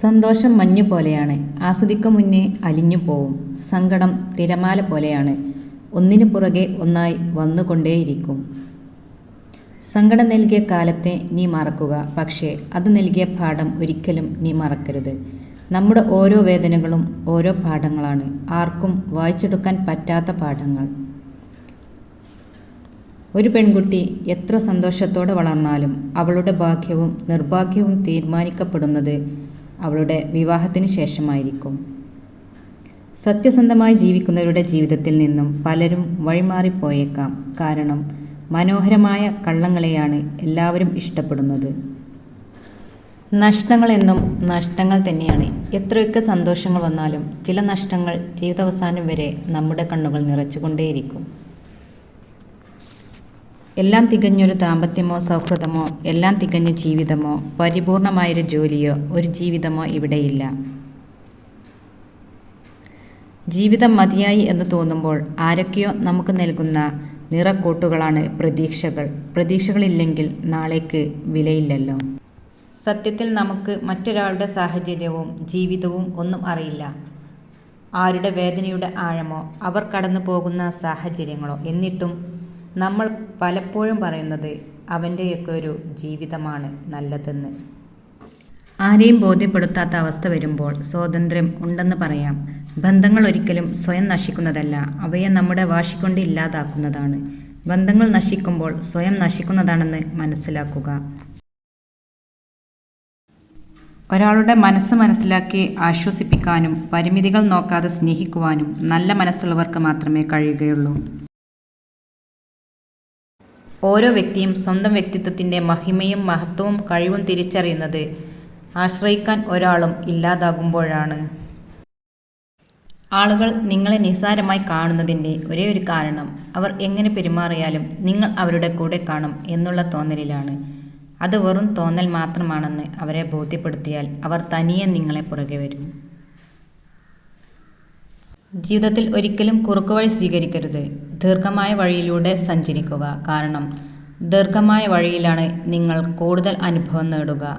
സന്തോഷം മഞ്ഞു പോലെയാണ്. ആസ്വദിക്കും മുന്നേ അലിഞ്ഞു പോവും. സങ്കടം തിരമാല പോലെയാണ്. ഒന്നിനു പുറകെ ഒന്നായി വന്നുകൊണ്ടേയിരിക്കും. സങ്കടം നൽകിയ കാലത്തെ നീ മറക്കുക. പക്ഷേ അത് നൽകിയ പാഠം ഒരിക്കലും നീ മറക്കരുത്. നമ്മുടെ ഓരോ വേദനകളും ഓരോ പാഠങ്ങളാണ്. ആർക്കും വായിച്ചെടുക്കാൻ പറ്റാത്ത പാഠങ്ങൾ. ഒരു പെൺകുട്ടി എത്ര സന്തോഷത്തോടെ വളർന്നാലും അവളുടെ ഭാഗ്യവും നിർഭാഗ്യവും തീരുമാനിക്കപ്പെടുന്നത് അവളുടെ വിവാഹത്തിന് ശേഷമായിരിക്കും. സത്യസന്ധമായി ജീവിക്കുന്നവരുടെ ജീവിതത്തിൽ നിന്നും പലരും വഴിമാറിപ്പോയേക്കാം. കാരണം മനോഹരമായ കള്ളങ്ങളെയാണ് എല്ലാവരും ഇഷ്ടപ്പെടുന്നത്. നഷ്ടങ്ങളെന്നും നഷ്ടങ്ങൾ തന്നെയാണ്. എത്രയൊക്കെ സന്തോഷങ്ങൾ വന്നാലും ചില നഷ്ടങ്ങൾ ജീവിതാവസാനം വരെ നമ്മുടെ കണ്ണുകൾ നിറച്ചുകൊണ്ടേയിരിക്കും. എല്ലാം തികഞ്ഞൊരു ദാമ്പത്യമോ സൗഹൃദമോ എല്ലാം തികഞ്ഞ ജീവിതമോ പരിപൂർണമായൊരു ജോലിയോ ഒരു ജീവിതമോ ഇവിടെയില്ല. ജീവിതം മതിയായി എന്ന് തോന്നുമ്പോൾ ആരൊക്കെയോ നമുക്ക് നൽകുന്ന നിറക്കൂട്ടുകളാണ് പ്രതീക്ഷകൾ. പ്രതീക്ഷകളില്ലെങ്കിൽ നാളേക്ക് വിലയില്ലല്ലോ. സത്യത്തിൽ നമുക്ക് മറ്റൊരാളുടെ സാഹചര്യവും ജീവിതവും ഒന്നും അറിയില്ല. ആരുടെ വേദനയുടെ ആഴമോ അവർ കടന്നു പോകുന്ന സാഹചര്യങ്ങളോ എന്നിട്ടും നമ്മൾ പലപ്പോഴും പറയുന്നത് അവന്റെയൊക്കെ ഒരു ജീവിതമാണ് നല്ലതെന്ന്. ആരെയും ബോധ്യപ്പെടുത്താത്ത അവസ്ഥ വരുമ്പോൾ സ്വാതന്ത്ര്യം ഉണ്ടെന്ന് പറയാം. ബന്ധങ്ങൾ ഒരിക്കലും സ്വയം നശിക്കുന്നതല്ല അവയെ നമ്മുടെ വാശിക്കൊണ്ട് ഇല്ലാതാക്കുന്നതാണ്. ബന്ധങ്ങൾ നശിക്കുമ്പോൾ സ്വയം നശിക്കുന്നതാണെന്ന് മനസ്സിലാക്കുക. ഒരാളുടെ മനസ്സ് മനസ്സിലാക്കി ആശ്വസിപ്പിക്കാനും പരിമിതികൾ നോക്കാതെ സ്നേഹിക്കുവാനും നല്ല മനസ്സുള്ളവർക്ക് മാത്രമേ കഴിയുകയുള്ളൂ. ഓരോ വ്യക്തിയും സ്വന്തം വ്യക്തിത്വത്തിന്റെ മഹിമയും മഹത്വവും കഴിവും തിരിച്ചറിയുന്നത് ആശ്രയിക്കാൻ ഒരാളും ഇല്ലാതാകുമ്പോഴാണ്. ആളുകൾ നിങ്ങളെ നിസ്സാരമായി കാണുന്നതിന്റെ ഒരേ ഒരു കാരണം അവർ എങ്ങനെ പെരുമാറിയാലും നിങ്ങൾ അവരുടെ കൂടെ കാണും എന്നുള്ള തോന്നലിലാണ്. അത് വെറും തോന്നൽ മാത്രമാണെന്ന് അവരെ ബോധ്യപ്പെടുത്തിയാൽ അവർ തനിയെ നിങ്ങളെ പുറകെ വരും. ജീവിതത്തിൽ ഒരിക്കലും കുറുക്കുവഴി സ്വീകരിക്കരുത്. ദീർഘമായ വഴിയിലൂടെ സഞ്ചരിക്കുക. കാരണം ദീർഘമായ വഴിയിലാണ് നിങ്ങൾ കൂടുതൽ അനുഭവം നേടുക.